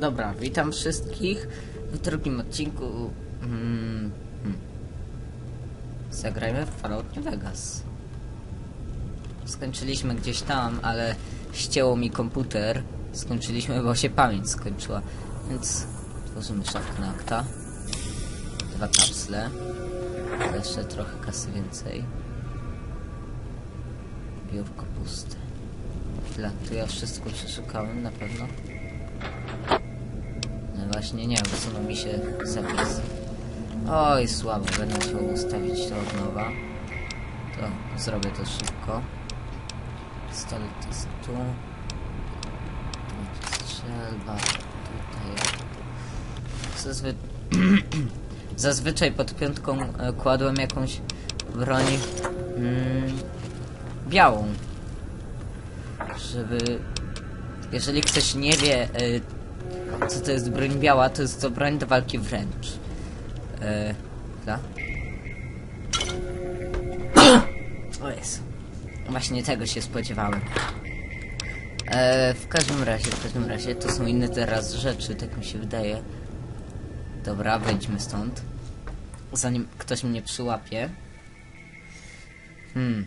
Dobra, witam wszystkich w drugim odcinku. Mm, hmm. Zagrajmy w Fallout New Vegas. Skończyliśmy gdzieś tam, ale ścięło mi komputer. Skończyliśmy, bo się pamięć skończyła. Więc tworzymy szafkę na akta. Dwa kapsle. Jeszcze trochę kasy więcej. Biurko puste. Chwila, tu ja wszystko przeszukałem na pewno. No właśnie nie, usunął mi się zapis. Oj, słabo, będę musiał ustawić to od nowa. To zrobię to szybko. Pistolet jest tu. Tu strzelba. Tutaj. Zazwy... Zazwyczaj pod piątką e, kładłem jakąś broń mm, białą. Żeby... Jeżeli ktoś nie wie, e, co to jest broń biała, to jest to broń do walki wręcz. E, da? O jest. Właśnie tego się spodziewałem. E, w każdym razie, w każdym razie, to są inne teraz rzeczy, tak mi się wydaje. Dobra, wejdźmy stąd. Zanim ktoś mnie przyłapie. Hmm.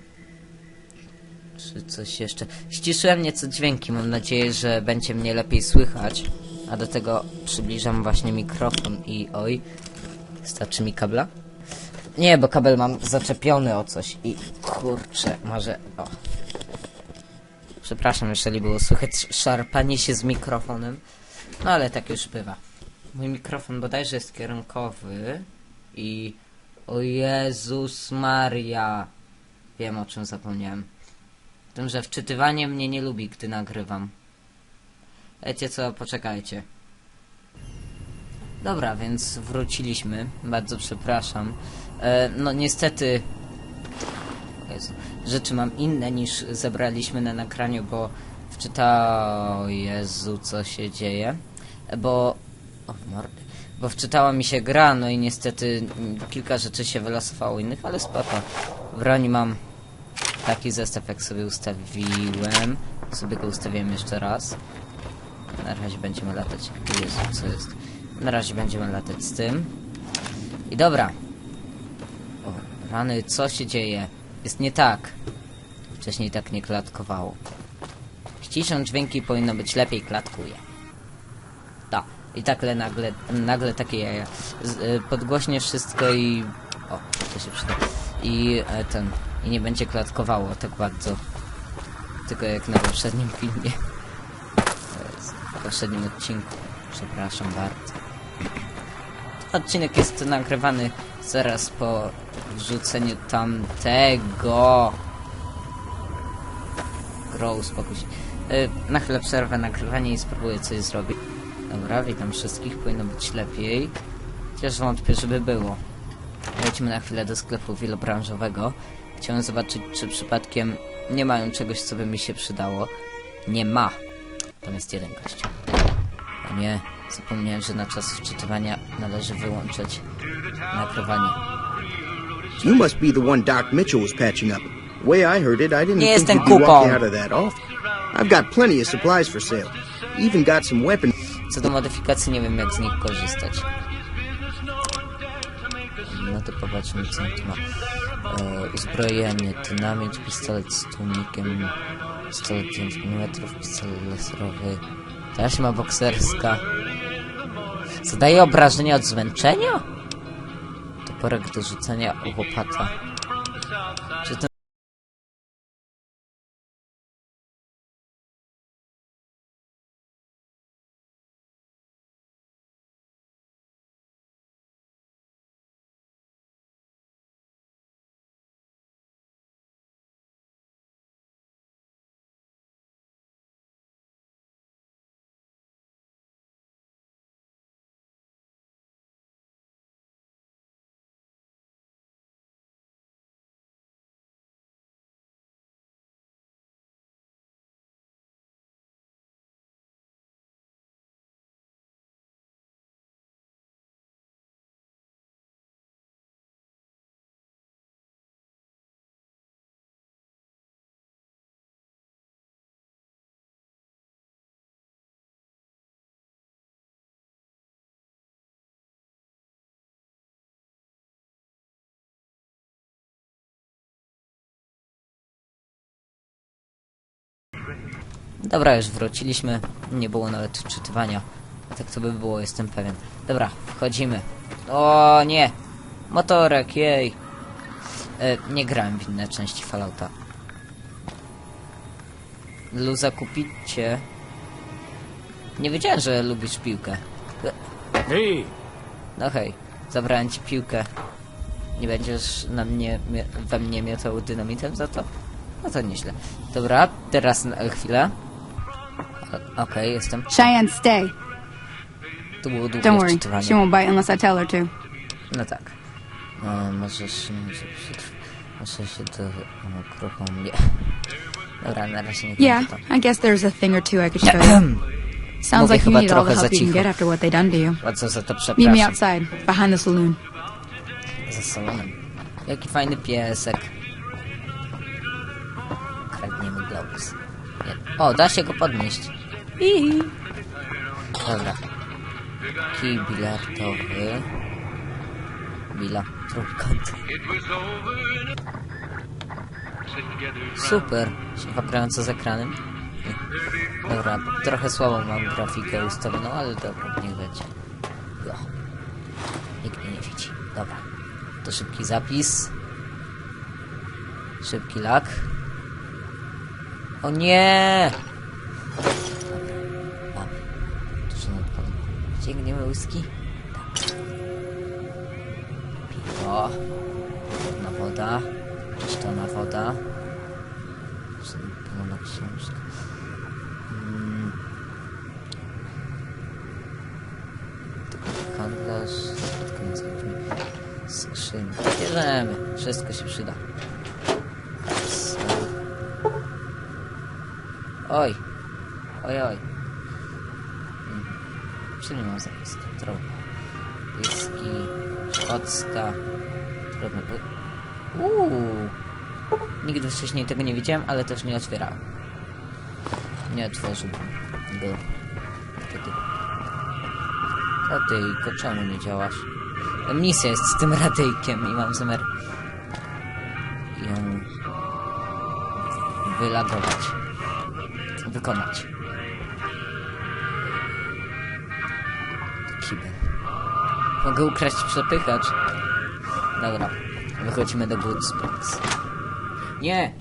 Czy coś jeszcze? Ściszyłem nieco dźwięki, mam nadzieję, że będzie mnie lepiej słychać. A do tego przybliżam właśnie mikrofon i oj. Starczy mi kabla? Nie, bo kabel mam zaczepiony o coś i kurczę, może... O. Przepraszam, jeżeli było słychać szarpanie się z mikrofonem. No ale tak już bywa. Mój mikrofon bodajże jest kierunkowy i... O Jezus Maria! Wiem o czym zapomniałem. Tym, że wczytywanie mnie nie lubi, gdy nagrywam. Wiecie co, poczekajcie. Dobra, więc wróciliśmy. Bardzo przepraszam. E, no niestety... Jezu, rzeczy mam inne niż zebraliśmy na nagraniu, bo wczyta... Jezu, co się dzieje? Bo... O, mordy. Bo wczytała mi się gra, no i niestety kilka rzeczy się wylosowało innych, ale spoko. W broni mam taki zestaw, jak sobie ustawiłem. Sobie go ustawiłem jeszcze raz. Na razie będziemy latać. Jezu, co jest? Na razie będziemy latać z tym. I dobra. O, rany, co się dzieje? Jest nie tak. Wcześniej tak nie klatkowało. Ściszą dźwięki powinno być lepiej klatkuje. Ta. I takle nagle, nagle takie jaja. Z, y, podgłośnie wszystko i... O, to się przyda. I e, ten... I nie będzie klatkowało tak bardzo. Tylko jak na poprzednim filmie. Poprzednim odcinku. Przepraszam bardzo. Odcinek jest nagrywany zaraz po wrzuceniu tamtego. Grow, spokój się. Yy, na chwilę przerwę nagrywanie i spróbuję coś zrobić. Dobra, witam wszystkich, powinno być lepiej. Chociaż wątpię, żeby było. Wejdźmy na chwilę do sklepu wielobranżowego. Chciałem zobaczyć, czy przypadkiem nie mają czegoś, co by mi się przydało. Nie ma. Tam jest jeden gość. Nie, zapomniałem, że na czas wczytywania należy wyłączyć nagrywanie. You must be the one Doc Mitchell was patching up. The way I heard it, I didn't Nie think jestem you'd be walking out of that often. I've got plenty of supplies for sale. Even got some weapons. Co do modyfikacji, nie wiem jak z nich korzystać. No to popatrzmy co on tu ma. E, uzbrojenie, dynamit, pistolet z tłumikiem, pistolet 5 mm, pistolet laserowy, taśma bokserska. Zadaje obrażenia od zmęczenia? Toporek do rzucenia łopata. Dobra, już wróciliśmy. Nie było nawet wczytywania. Tak to by było, jestem pewien. Dobra, wchodzimy. O nie! Motorek, jej! E, nie grałem w inne części Fallouta. Luza kupicie. Nie wiedziałem, że lubisz piłkę. Hej, No hej, zabrałem ci piłkę. Nie będziesz na mnie, we mnie miotał dynamitem za to? No to nieźle. Dobra, teraz na chwilę. Okej, jestem. Cheyenne, stay. Tu było długie Don't worry. She won't bite unless I tell her to. No tak. E, może przetrw- Muszę się do okruchą nie. Dobra, na razie nie Yeah, to. I guess there's a thing or two I could show you. Sounds like you need all the help you can get after what they done to you. Bardzo za to Meet me przepraszam. outside, behind the saloon. Za salonem. Jaki fajny piesek. Kradniemy globus. O, da się go podnieść. Ihi. Dobra. Kij bilardowy. Bila. Trójkąt. Super. Się grająco z ekranem. Dobra, trochę słabo mam grafikę ustawioną, ale dobra, niech będzie. Jo. Nikt mnie nie widzi. Dobra. To szybki zapis. Szybki lak. O nie! Tak. Piwo. Chłodna woda. Czyszczona woda. Pełna książka. Mm. Handlarz. Skrzynki. Bierzemy. Wszystko się przyda. Oj. Oj, oj. Czym nie mam zapiski? Trudno. Whisky. Szkocka. Trudno. Uuu. Nigdy wcześniej tego nie widziałem, ale też nie otwierałem. Nie otworzyłbym go. Wtedy. Iko, czemu nie działasz? Misja jest z tym radyjkiem i mam zamiar ją wylagować. Wykonać. Mogę ukraść przepychacz. Dobra. Wychodzimy do Good Springs. Nie!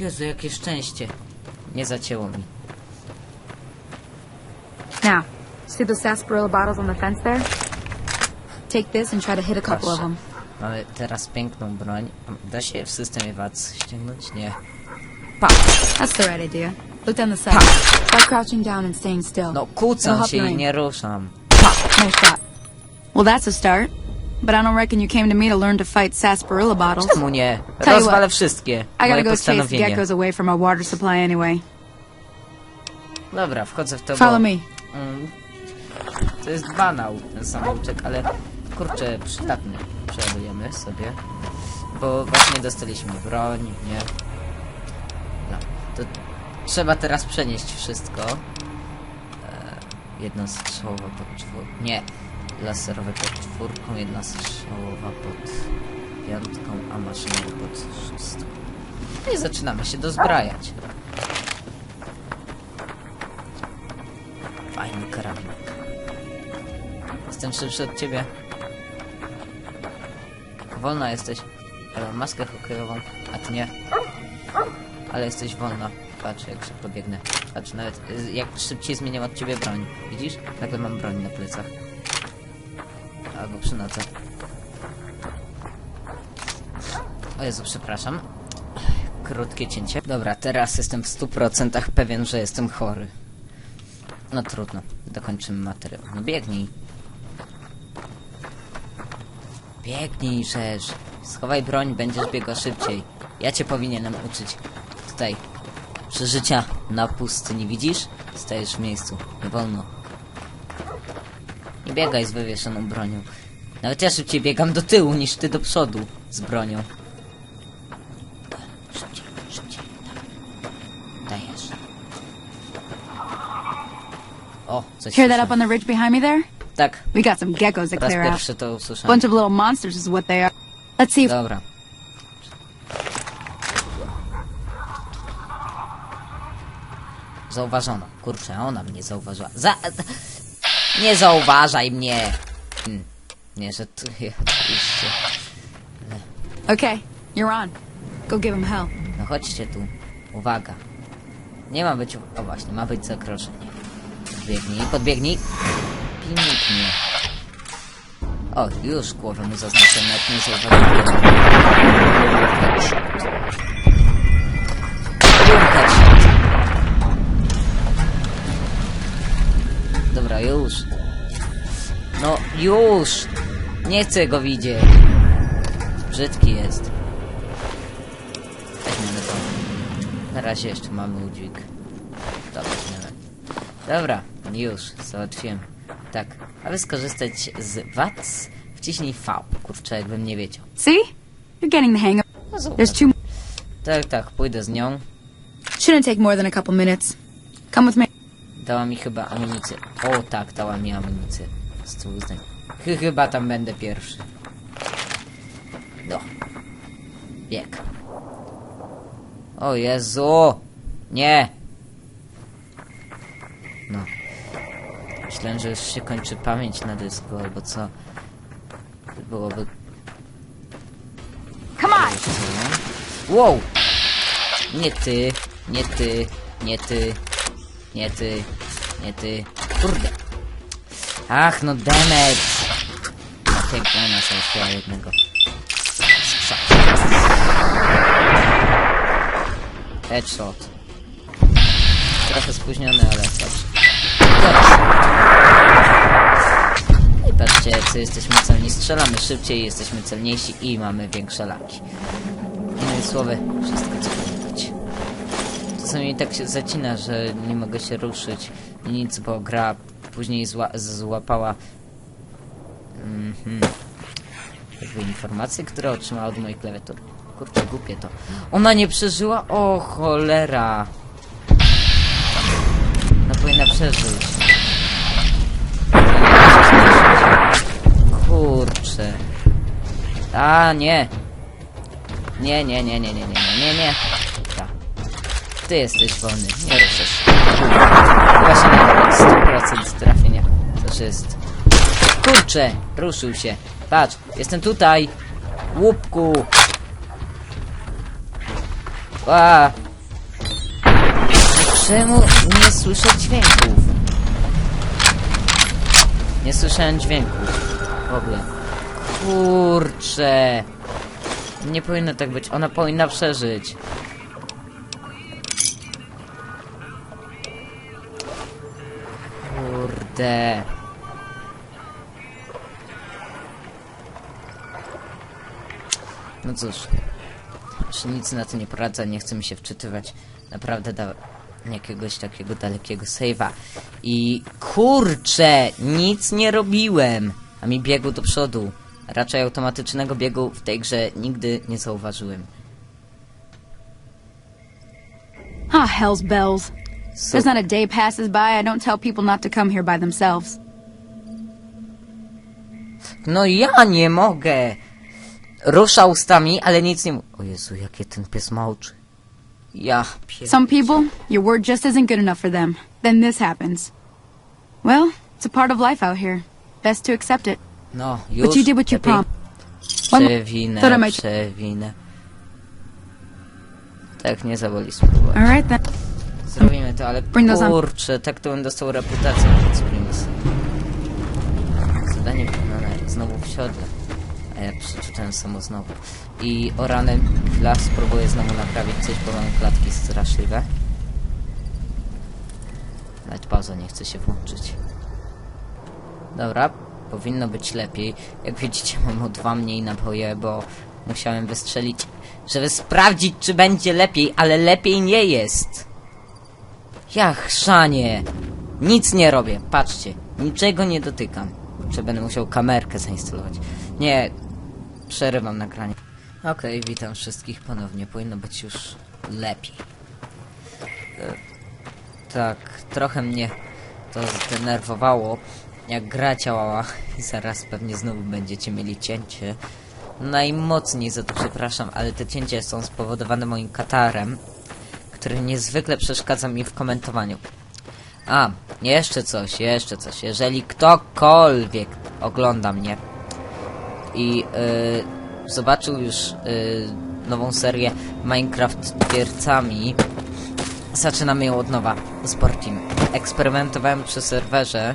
Jezu, jakie szczęście. Nie zacięło mi. Now, see the sarsaparilla bottles on the fence there? Take this and try to hit a couple of Proszę. them. Mamy teraz piękną broń. Da się w systemie VAT ściągnąć? Nie. Pop. That's the right idea. Look down the side. Try crouching down and staying still. No, It'll kłócam help się i aim. nie ruszam. Pop. Nice shot. Well, that's a start. But I don't reckon you came to me to learn to fight sarsaparilla bottles. Czemu nie? Tell you Rozwalę what. wszystkie. I gotta Moje go chase postanowienie. geckos away from our water supply anyway. Dobra, wchodzę w to, Follow bo... me. Mm, to jest banał, ten samouczek, ale kurczę, przydatny. Przeładujemy sobie. Bo właśnie dostaliśmy broń, nie? No, to trzeba teraz przenieść wszystko. E, jedna strzałowa pod czwórką. Nie, laserowe pod czwórką, jedna strzałowa pod piątką, a maszynowa pod szóstką. No i zaczynamy się dozbrajać. Fajny karabinek. Jestem szybszy od ciebie. Wolna jesteś. Ale mam maskę hokejową, a ty nie. Ale jesteś wolna. Patrz jak szybko biegnę. Patrz, nawet y, jak szybciej zmieniam od ciebie broń. Widzisz? Nagle mam broń na plecach. Albo przy nodze. O Jezu, przepraszam. Krótkie cięcie. Dobra, teraz jestem w 100% pewien, że jestem chory. No trudno, dokończymy materiał. No biegnij. Biegnij, rzecz. Schowaj broń, będziesz biegał szybciej. Ja cię powinienem uczyć. Tutaj. Przeżycia na pustyni, widzisz? Stajesz w miejscu. Nie wolno. Nie biegaj z wywieszoną bronią. Nawet ja szybciej biegam do tyłu niż ty do przodu z bronią. Szybciej, szybciej. Dajesz. O, coś Hear that up on the ridge behind me there? Tak, We got some geckos to raz clear out. pierwszy to usłyszałem. Bunch of little monsters is what they are. Let's see if Dobra. Zauważono. Kurczę, ona mnie zauważyła. Za... Nie zauważaj mnie! Hmm. Nie, że tu oczywiście. Okay, you're on. Go give him hell. No chodźcie tu. Uwaga. Nie ma być... O właśnie, ma być zakroczenie. Podbiegnij, podbiegnij. Pilnik mnie. O, już głowę mu zaznaczę, nawet nie zauważyłem. Dobra, już. No, już! Nie chcę go widzieć. Brzydki jest. Weźmiemy to. Na razie jeszcze mamy udźwig. To weźmiemy. Dobra, już, załatwiłem. Tak, aby skorzystać z VAT, wciśnij V. Kurczę, jakbym nie wiedział. See? You're getting the hang of No zobacz. There's two. Tak, tak, pójdę z nią. Shouldn't take more than a couple minutes. Come with me. Dała mi chyba amunicję. O tak, dała mi amunicję. Z zdań. Chyba tam będę pierwszy. No. Bieg. O Jezu! Nie! No. Myślałem, że już się kończy pamięć na dysku, albo co. Byłoby... Come on! Wow! Nie ty, nie ty, nie ty, nie ty, nie ty. Kurde. Ach, no demet. No pięknie, ona załatwiła jednego. Headshot. Trochę spóźniony, ale dobrze. Dobrze. I patrzcie, co jesteśmy celni. Strzelamy szybciej, jesteśmy celniejsi i mamy większe laki. Innymi słowy, wszystko co czasami tak się zacina, że nie mogę się ruszyć. Nic, bo gra później zła złapała... Mhm. Jakby informacje, które otrzymała od mojej klawiatury. Kurczę, głupie to. Ona nie przeżyła? O cholera! no powinna przeżyć. Kurczę. A, nie! Nie, nie, nie, nie, nie, nie, nie, nie. Ty jesteś wolny, nie ruszasz. Właśnie nie 100% trafienia. Też jest. Kurczę, ruszył się. Patrz, jestem tutaj. Łupku. Ła. Czemu nie słyszę dźwięków? Nie słyszałem dźwięków. W ogóle. Kurczę. Nie powinno tak być. Ona powinna przeżyć. Kurde. No cóż. Już nic na to nie poradzę, nie chcę mi się wczytywać. Naprawdę da jakiegoś takiego dalekiego save'a. I kurczę, nic nie robiłem. A mi biegł do przodu. Raczej automatycznego biegu w tej grze nigdy nie zauważyłem. Ah, hell's bells. So, There's not a day passes by I don't tell people not to come here by themselves. no ja nie mogę! Rusza ustami, ale nic nie mu... O Jezu, jakie ten pies ma oczy. Ja pier... Some people, your word just isn't good enough for them. Then this happens. Well, it's a part of life out here. Best to accept it. No, już... But you did what you lepiej. promised. One more- Przewinę, Thought I might- przewinę. Tak, nie zaboli spróbować. All right then. Zrobimy to, ale kurczę, tak to bym dostał reputację od Springs. Zadanie wykonane znowu w siodle. A ja przeczytałem samo znowu. I o ranę chwila spróbuję znowu naprawić coś, bo mam klatki straszliwe. Nawet pauza nie chce się włączyć. Dobra, powinno być lepiej. Jak widzicie mam o dwa mniej naboje, bo musiałem wystrzelić, żeby sprawdzić czy będzie lepiej, ale lepiej nie jest. Ja chrzanie. Nic nie robię, patrzcie. Niczego nie dotykam. Czy będę musiał kamerkę zainstalować. Nie, przerywam nagranie. Okej, witam wszystkich ponownie. Powinno być już lepiej. E, tak, trochę mnie to zdenerwowało, jak gra działała i zaraz pewnie znowu będziecie mieli cięcie. Najmocniej za to przepraszam, ale te cięcia są spowodowane moim katarem, który niezwykle przeszkadza mi w komentowaniu. A, jeszcze coś, jeszcze coś. Jeżeli ktokolwiek ogląda mnie i y, zobaczył już y, nową serię Minecraft twiercami, zaczynamy ją od nowa z Portim. Eksperymentowałem przy serwerze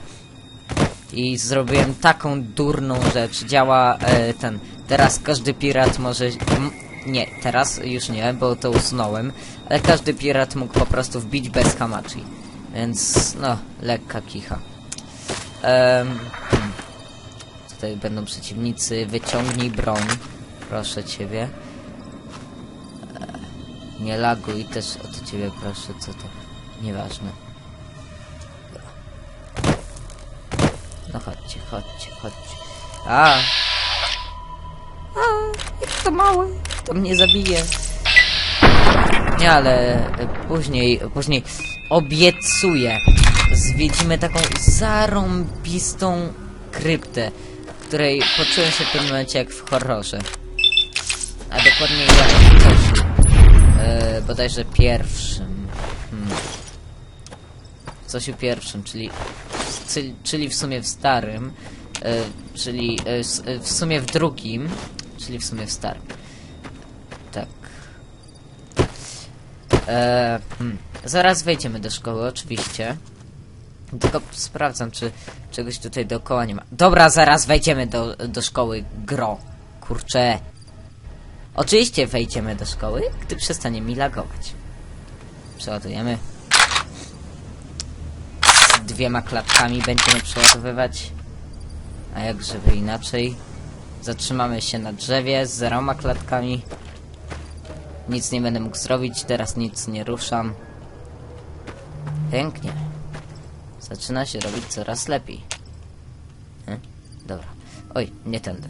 i zrobiłem taką durną rzecz. Działa e, ten. Teraz każdy pirat może. Nie, teraz już nie, bo to usunąłem. Ale każdy pirat mógł po prostu wbić bez hamachi. Więc no, lekka kicha. Hmm. Tutaj będą przeciwnicy. Wyciągnij broń. Proszę ciebie. E, Nie laguj też od ciebie proszę, co to. Nieważne. No chodźcie, chodźcie, chodźcie. A! A, jak to małe, to mnie zabije. Nie, ale e, później, później obiecuję. Zwiedzimy taką zarąbistą kryptę, w której poczułem się w pewnym momencie jak w horrorze. A dokładnie jak w Cosiu. E, bodajże pierwszym. Hmm. W Cosiu pierwszym, czyli czyli w sumie w starym, e, czyli e, w sumie w drugim, czyli w sumie w starym. E, hmm. Zaraz wejdziemy do szkoły, oczywiście. Tylko sprawdzam, czy czegoś tutaj dookoła nie ma. Dobra, zaraz wejdziemy do, do szkoły, gro. Kurczę. Oczywiście wejdziemy do szkoły, gdy przestanie mi lagować. Przeładujemy dwiema klatkami będziemy przeładowywać. A jak żeby inaczej. Zatrzymamy się na drzewie z zeroma klatkami. Nic nie będę mógł zrobić, teraz nic nie ruszam. Pięknie. Zaczyna się robić coraz lepiej. Hm? Dobra. Oj, nie tędy.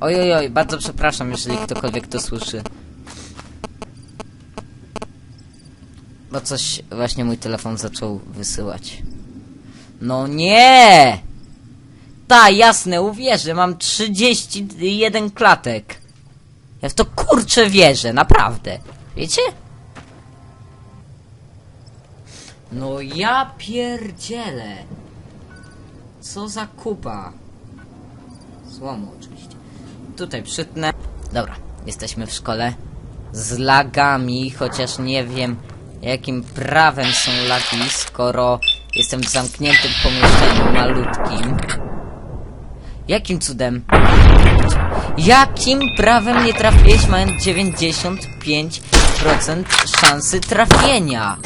Oj, oj, oj, bardzo przepraszam, jeżeli ktokolwiek to słyszy. Bo coś właśnie mój telefon zaczął wysyłać. No nie! Ta, jasne, uwierzę, mam 31 klatek. Ja w to kurczę wierzę, naprawdę. Wiecie? No ja pierdzielę. Co za kupa. Złomu oczywiście. Tutaj przytnę. Dobra, jesteśmy w szkole. Z lagami, chociaż nie wiem jakim prawem są lagi, skoro jestem w zamkniętym pomieszczeniu malutkim. Jakim cudem? Jakim prawem nie trafiłeś mając 95% szansy trafienia?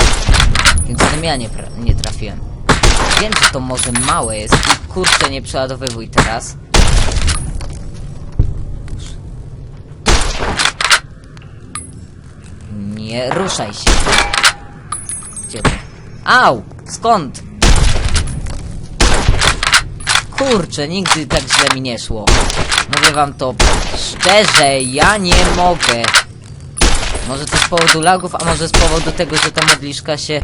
Jakim cudem ja nie, nie trafiłem? Wiem, że to może małe jest i kurczę nie przeładowywuj teraz. Nie ruszaj się. Gdzie? Au! Skąd? Kurczę, nigdy tak źle mi nie szło. Mówię wam to szczerze, ja nie mogę. Może to z powodu lagów, a może z powodu tego, że ta modliszka się...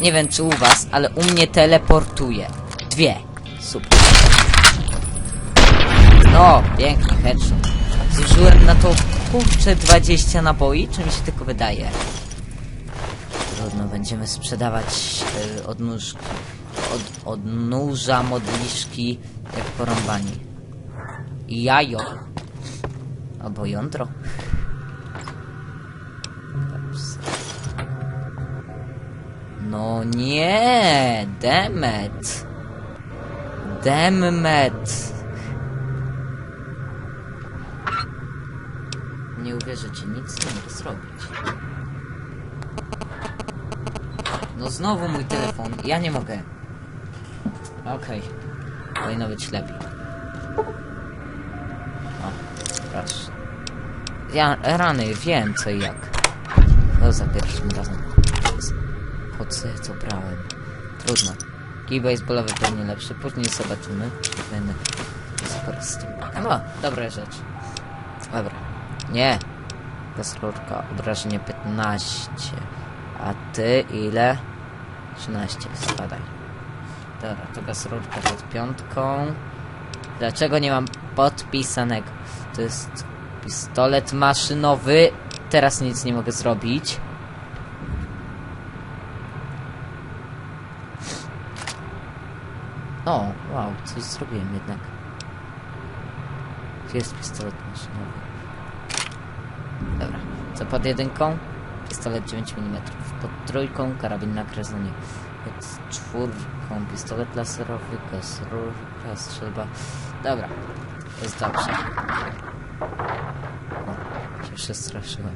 Nie wiem czy u was, ale u mnie teleportuje. Dwie. Super. No, piękny headshot. Zużyłem na to kurczę 20 naboi, czy mi się tylko wydaje? Trudno, będziemy sprzedawać y, odnóż, od, odnóża modliszki jak porąbani. Jajo. Albo jądro. No nie, demet. Demet. Nie uwierzycie, nic nie mogę zrobić. No znowu mój telefon, ja nie mogę. Okej, powinno być lepiej. O, proszę. Ja, rany, wiem co i jak. No za pierwszym razem. Po co brałem? Trudno. Kij baseballowy pewnie lepszy, później zobaczymy. czy Będę skorzystał. No, dobra rzecz. Dobra. Nie. Gasrurka, obrażenie 15. A ty ile? 13. Spadaj. Dobra, to gasrurka pod piątką. Dlaczego nie mam podpisanego? To jest pistolet maszynowy. teraz nic nie mogę zrobić. O, wow, coś zrobiłem jednak. Gdzie jest pistolet maszynowy? Dobra, co pod jedynką? Pistolet 9 mm. Pod trójką karabin na kresonie. Pod czwórką pistolet laserowy, gaz rurka, strzelba. Dobra, jest dobrze. O, się przestraszyłem.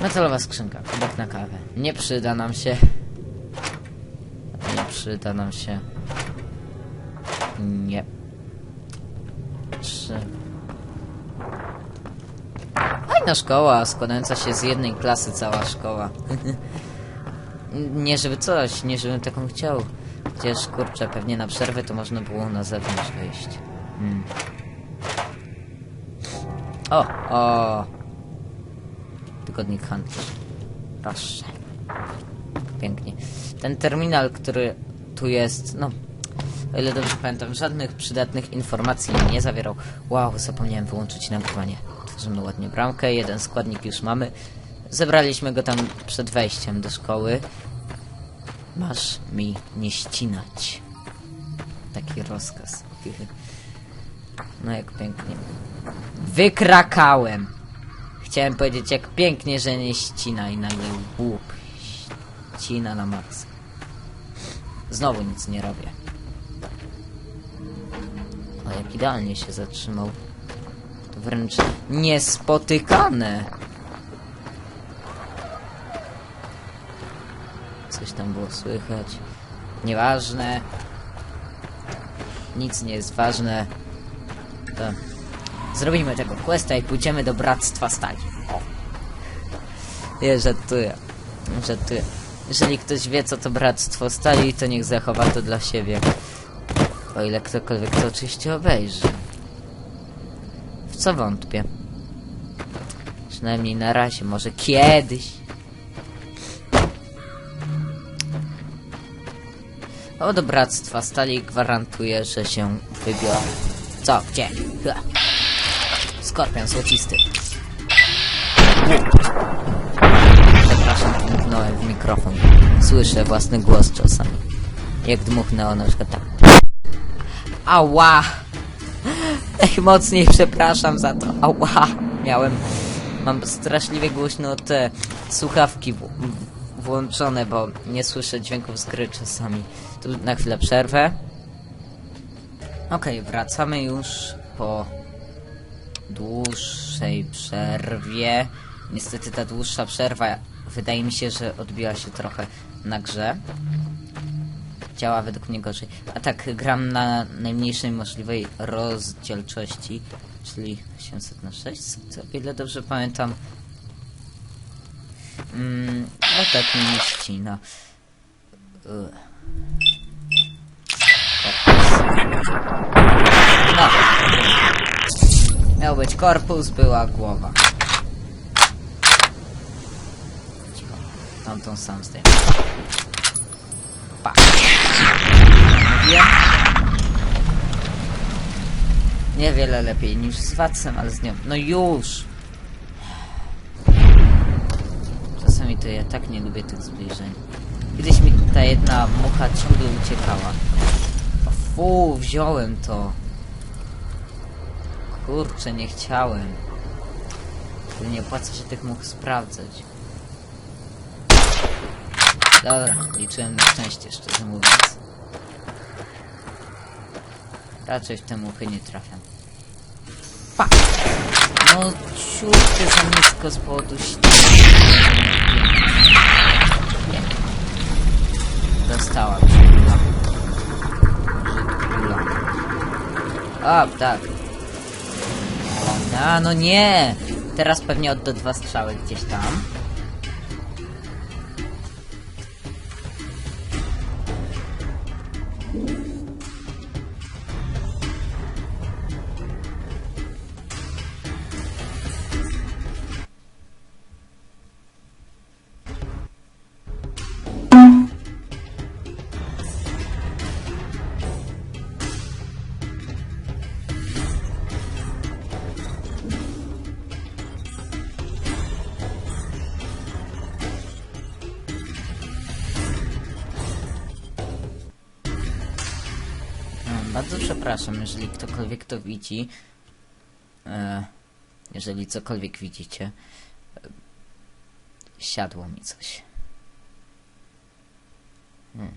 Metalowa skrzynka, kubek na kawę. Nie przyda nam się. Nie przyda nam się. Nie. Trzy. Fajna szkoła, składająca się z jednej klasy cała szkoła. nie żeby coś, nie żebym taką chciał. Chociaż kurczę, pewnie na przerwę to można było na zewnątrz wyjść. Hmm. O, o. Tygodnik handlarz. Proszę. Pięknie. Ten terminal, który tu jest, no, o ile dobrze pamiętam, żadnych przydatnych informacji nie zawierał. Wow, zapomniałem wyłączyć nagrywanie. Tworzymy ładnie bramkę, jeden składnik już mamy. Zebraliśmy go tam przed wejściem do szkoły. Masz mi nie ścinać. Taki rozkaz. No jak pięknie. Wykrakałem. Chciałem powiedzieć jak pięknie, że nie ścina i nagle łup. Ścina na maksa. Znowu nic nie robię. O, jak idealnie się zatrzymał. To wręcz niespotykane. Coś tam było słychać. Nieważne. Nic nie jest ważne. To zrobimy tego questa i pójdziemy do Bractwa Stali. O. Nie, żartuję. Żartuję. Jeżeli ktoś wie, co to Bractwo Stali, to niech zachowa to dla siebie. O ile ktokolwiek to oczywiście obejrzy. W co wątpię? Przynajmniej na razie, może kiedyś. O do Bractwa Stali gwarantuję, że się wybiorę. Co? Gdzie? Skorpion złocisty. Przepraszam, dmuchnąłem w mikrofon. Słyszę własny głos czasami. Jak dmuchnę o przykład tak. Ała! Najmocniej przepraszam za to. Ała! Miałem... Mam straszliwie głośno te słuchawki włączone, bo nie słyszę dźwięków z gry czasami. Na chwilę przerwę. Okej, wracamy już po dłuższej przerwie. Niestety ta dłuższa przerwa wydaje mi się, że odbiła się trochę na grze. Działa według mnie gorzej. A tak, gram na najmniejszej możliwej rozdzielczości, czyli 800 na 600, o ile dobrze pamiętam. Mm, no tak mi nie ścina. Ugh. No. Miał być korpus, była głowa. Cicho. Tamtą sam zdejmę. Pa. Mówiłem? Niewiele lepiej niż z Watsem, ale z nią. No już! Czasami to ja tak nie lubię tych zbliżeń. Kiedyś mi ta jedna mucha ciągle uciekała. Fu, wziąłem to. Kurczę, nie chciałem. Nie opłaca się tych much sprawdzać. Dobra, liczyłem na szczęście, szczerze mówiąc. Raczej w te muchy nie trafiam. Pa! No, ciutkę za nisko z powodu. Dostała A, tak. A, no nie! Teraz pewnie odda dwa strzały gdzieś tam. Przepraszam, jeżeli ktokolwiek to widzi. E, jeżeli cokolwiek widzicie. E, siadło mi coś. Hmm.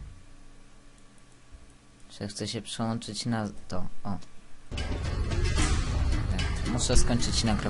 Że chcę się przełączyć na to. O. Tak, muszę skończyć nagrywanie.